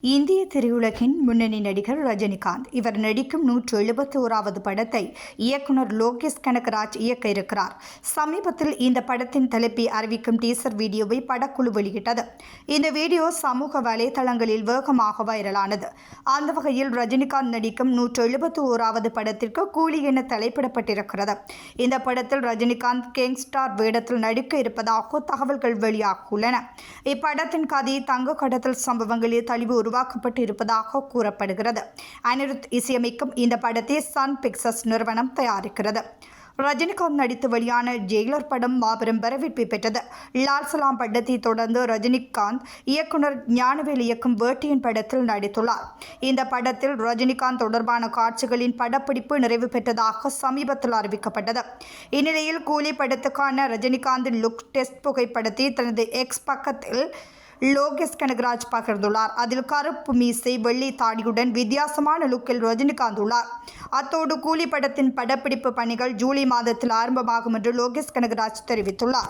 இந்திய திரையுலகின் முன்னணி நடிகர் ரஜினிகாந்த். இவர் நடிக்கும் நூற்று எழுபத்தி ஓராவது படத்தை இயக்குனர் லோகேஷ் கனகராஜ் இயக்க இருக்கிறார் சமீபத்தில் இந்த படத்தின் தலைப்பை அறிவிக்கும் டீசர் வீடியோவை படக்குழு வெளியிட்டது. இந்த வீடியோ சமூக வலைதளங்களில் வேகமாக வைரலானது. அந்த வகையில் ரஜினிகாந்த் நடிக்கும் நூற்று எழுபத்தி ஓராவது படத்திற்கு கூலி என தலைப்பிடப்பட்டிருக்கிறது. இந்த படத்தில் ரஜினிகாந்த் கேங்ஸ்டார் வேடத்தில் நடிக்க இருப்பதாக தகவல்கள் வெளியாகியுள்ளன. இப்படத்தின் கதை தங்க கடத்தல் சம்பவங்களில் தழிவு உருவாக்கப்பட்டு இருப்பதாக கூறப்படுகிறது. அனிருத் இசையமைக்கும் இந்த படத்தை சன் பிக்சர்ஸ் நிறுவனம் தயாரிக்கிறது. ரஜினிகாந்த் நடித்து வெளியான ஜெயிலர் படம் மாபெரும் வரவேற்பை பெற்றது. லால் சலாம் படத்தை தொடர்ந்து ரஜினிகாந்த் இயக்குனர் ஞானவேல் இயக்கும் வேட்டியின் படத்தில் நடித்துள்ளார். இந்த படத்தில் ரஜினிகாந்த் தொடர்பான காட்சிகளின் படப்பிடிப்பு நிறைவு பெற்றதாக சமீபத்தில் அறிவிக்கப்பட்டது. இந்நிலையில் கூலி படத்துக்கான ரஜினிகாந்தின் லுக் டெஸ்ட் புகைப்படத்தை தனது எக்ஸ் பக்கத்தில் லோகேஷ் கனகராஜ் பகிர்ந்துள்ளார். அதில் கருப்பு மீசை வெள்ளி தாடியுடன் வித்தியாசமான லுக்கில் ரஜினிகாந்த் உள்ளார். அத்தோடு கூலி படத்தின் படப்பிடிப்பு பணிகள் ஜூலை மாதத்தில் ஆரம்பமாகும் என்று லோகேஷ் கனகராஜ் தெரிவித்துள்ளார்.